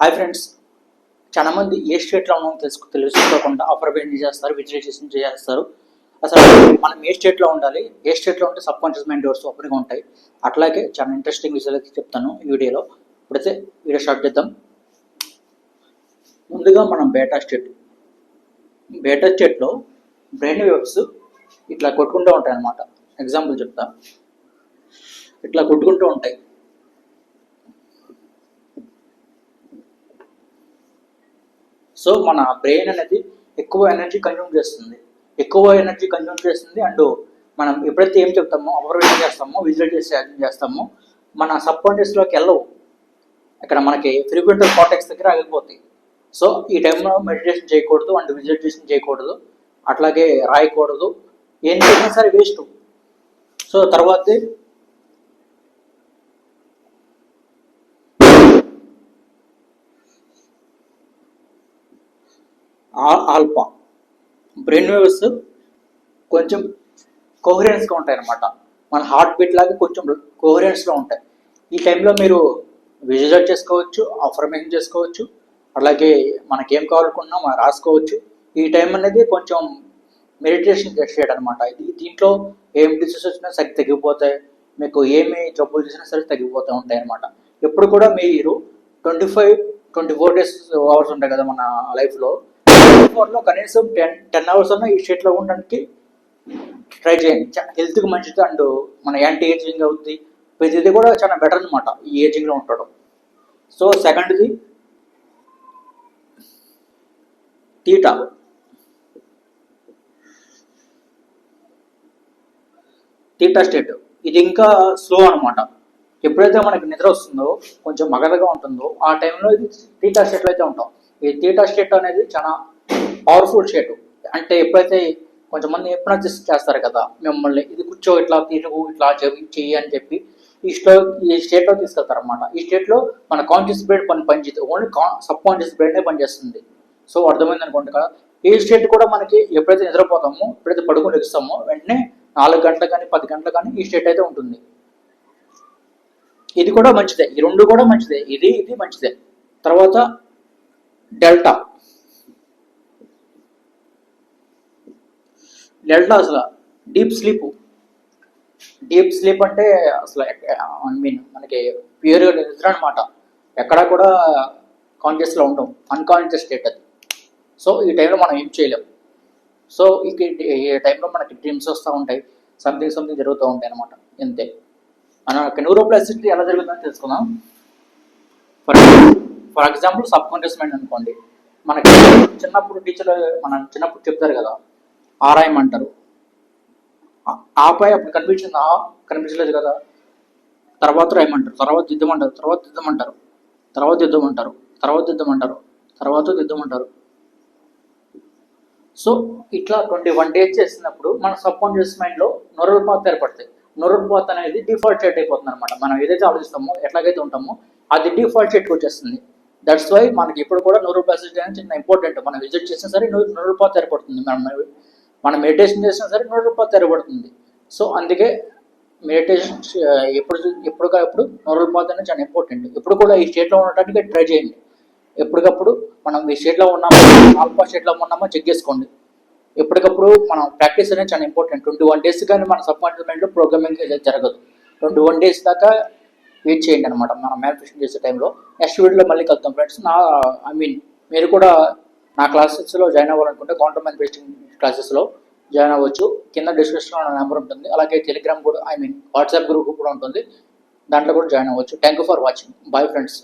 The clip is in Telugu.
Hi friends. చాలా మంది ఏ స్టేట్లో ఉన్నామో తెలుసు తెలుసుకోకుండా ఆఫర్ పేమెంట్ చేస్తారు విజువలైజేషన్ చేస్తారు అసలు మనం ఏ స్టేట్లో ఉండాలి? ఏ స్టేట్లో ఉంటే సబ్ కాన్షియస్ మైండ్ డోర్స్ ఓపెన్గా ఉంటాయి? అట్లాగే చాలా ఇంట్రెస్టింగ్ విషయాలు అయితే చెప్తాను ఈ వీడియోలో. ఇప్పుడైతే వీడియో స్టార్ట్ చేద్దాం. ముందుగా మనం బేటా స్టేట్ బేటా స్టేట్లో బ్రెయిన్ వేవ్స్ ఇట్లా కొట్టుకుంటూ ఉంటాయి అన్నమాట ఎగ్జాంపుల్ చెప్తా. ఇట్లా కొట్టుకుంటూ ఉంటాయి. సో మన బ్రెయిన్ అనేది ఎక్కువ ఎనర్జీ కన్జ్యూమ్ చేస్తుంది. ఎక్కువ ఎనర్జీ కన్జ్యూమ్ చేస్తుంది అండ్ మనం ఎప్పుడైతే ఏం చెప్తామో అబ్జర్వేషన్ చేస్తామో విజువల్ చేసి చేస్తామో మన సబ్ కాన్షియస్లోకి వెళ్ళవు. ఇక్కడ మనకి ఫ్రీక్వెంటల్ కాటెక్స్ దగ్గర ఆగిపోతాయి. సో ఈ టైంలో మెడిటేషన్ చేయకూడదు అండ్ విజువలైజేషన్ చేయకూడదు. అట్లాగే రాయకూడదు. ఏం చేసినా సరే వేస్ట్ సో తర్వాత ఆల్ఫా. బ్రెయిన్ వేవ్స్ కొంచెం కోహరెన్స్గా ఉంటాయి అన్నమాట మన హార్ట్ బీట్ లాగా కొంచెం కోహరెన్స్లో ఉంటాయి. ఈ టైంలో మీరు విజువలైజ్ చేసుకోవచ్చు అఫర్మేషన్ చేసుకోవచ్చు అలాగే మనకేం కావాలనుకున్నా మనం రాసుకోవచ్చు. ఈ టైం అనేది కొంచెం మెడిటేషన్ చేయడం అనమాట ఇది దీంట్లో ఏం డిసీజ్ వచ్చినా సరే తగ్గిపోతాయి. మీకు ఏమి జబ్బులు చేసినా సరే తగ్గిపోతూ ఉంటాయి అనమాట ఎప్పుడు కూడా మీరు twenty five twenty four days hours ఉంటాయి కదా మన లైఫ్లో ఫోన్లో కనీసం టెన్ టెన్ అవర్స్ అన్న ఈ స్టేట్లో ఉండడానికి ట్రై చేయండి. హెల్త్కి మంచిది అండ్ మన యాంటీ ఏజింగ్ అవుతుంది ప్రతిదీ కూడా చాలా బెటర్ అనమాట ఈ ఏజింగ్లో ఉండడం. సో సెకండ్ది తీటా తీటా స్టేట్ ఇది ఇంకా స్లో అనమాట ఎప్పుడైతే మనకి నిద్ర వస్తుందో కొంచెం మగతగా ఉంటుందో ఆ టైంలో ఇది తీటా స్టేట్లో అయితే ఉంటాం. ఈ తీటా స్టేట్ అనేది చాలా పవర్ఫుల్ స్టేట్ అంటే ఎప్పుడైతే కొంతమంది హిప్నటిస్ట్ చేస్తారు కదా మిమ్మల్ని ఇది కూర్చో ఇట్లా తిరుగు ఇట్లా చెవి చెయ్యి అని చెప్పి ఈ స్టో ఈ స్టేట్లో తీసుకెళ్తారు అనమాట ఈ స్టేట్లో మన కాన్షియస్ బ్రెయిన్ పని పనిచేస్తుంది ఓన్లీ సబ్ కాన్షియస్ బ్రెయినే పనిచేస్తుంది సో అర్థమైంది అనుకోండి కదా? ఈ స్టేట్ కూడా మనకి ఎప్పుడైతే నిద్రపోతామో ఎప్పుడైతే పడుకుని లెగుస్తామో వెంటనే నాలుగు గంటలు కానీ పది గంటలు కానీ ఈ స్టేట్ అయితే ఉంటుంది. ఇది కూడా మంచిదే. ఈ రెండు కూడా మంచిదే. ఇది ఇది మంచిదే. తర్వాత డెల్టా డెల్టా అసలు డీప్ స్లీప్. డీప్ స్లీప్ అంటే అసలు ఐ మీన్ మనకి ప్యూర్గా నిద్ర అనమాట ఎక్కడా కూడా కాన్షియస్లో ఉంటాం అన్కాన్షియస్ స్టేట్ అది. సో ఈ టైంలో మనం ఏం చేయలేం. సో ఇక ఈ టైంలో మనకి డ్రీమ్స్ వస్తూ ఉంటాయి. సంథింగ్ సంథింగ్ జరుగుతూ ఉంటాయి అనమాట ఇంతే. మన న్యూరోప్లాసిటీ ఎలా జరుగుతుందని తెలుసుకుందాం. For for example subconscious mind అనుకోండి. మనకి చిన్నప్పుడు టీచర్ మనం చిన్నప్పుడు చెప్తారు కదా ఆరాయమంటారు. ఆ- ఆపై అప్పుడు కనిపించింది ఆ కనిపించలేదు కదా. తర్వాత రాయమంటారు తర్వాత దిద్దమంటారు తర్వాత దిద్దమంటారు తర్వాత దిద్దమంటారు తర్వాత దిద్దమంటారు తర్వాత దిద్దమంటారు. సో ఇట్లా ట్వంటీ వన్ డేస్ చేసినప్పుడు మన సబ్ కాన్షియస్ మైండ్లో నొరల్ పాత్ ఏర్పడతాయి. నొరల్ పాత్ అనేది డిఫాల్ట్ స్టేట్ అయిపోతుంది అనమాట మనం ఏదైతే ఆలోచిస్తామో ఎట్లాగైతే ఉంటామో అది డిఫాల్ట్ స్టేట్కి వచ్చేస్తుంది. దట్స్ వై మనకి ఇప్పుడు కూడా నూరు ప్లాసిటీ అనేది చిన్న ఇంపార్టెంట్ మనం విజిట్ చేసినా సరే నూరు పాత్ ఏర్పడుతుంది. మనం మనం మెడిటేషన్ చేసినా సరే నూట రూపాయలు తెరబడుతుంది. సో అందుకే మెడిటేషన్ ఎప్పుడు ఎప్పుడు ఎప్పుడు నూరల్ పాత్ అనేది చాలా ఇంపార్టెంట్ ఎప్పుడు కూడా ఈ స్టేట్లో ఉండటానికి ట్రై చేయండి. ఎప్పటికప్పుడు మనం ఈ స్టేట్లో ఉన్నామో ఆల్ఫా స్టేట్లో ఉన్నామో చెక్ చేసుకోండి. ఎప్పటికప్పుడు మనం ప్రాక్టీస్ అనేది చాలా ఇంపార్టెంట్ ట్వంటీ వన్ డేస్ కానీ మన సబ్కాన్షియస్ మైండ్లో ప్రోగ్రామింగ్ జరగదు. ట్వంటీ వన్ డేస్ దాకా వెయిట్ చేయండి అనమాట మనం మ్యానిఫెస్టేషన్ చేసే టైంలో నెక్స్ట్ వీడియోలో మళ్ళీ కలుద్దాం ఫ్రెండ్స్ నా ఐ మీన్ మీరు కూడా నా క్లాసెస్లో జాయిన్ అవ్వాలనుకుంటే కౌంటర్ మ్యానిఫెస్టింగ్ క్లాసెస్లో జాయిన్ అవ్వచ్చు. కింద డిస్క్రిప్షన్లో నా నెంబర్ ఉంటుంది. అలాగే టెలిగ్రామ్ కూడా ఐ మీన్ వాట్సాప్ గ్రూప్ కూడా ఉంటుంది. దాంట్లో కూడా జాయిన్ అవ్వచ్చు. Thank you for watching bye friends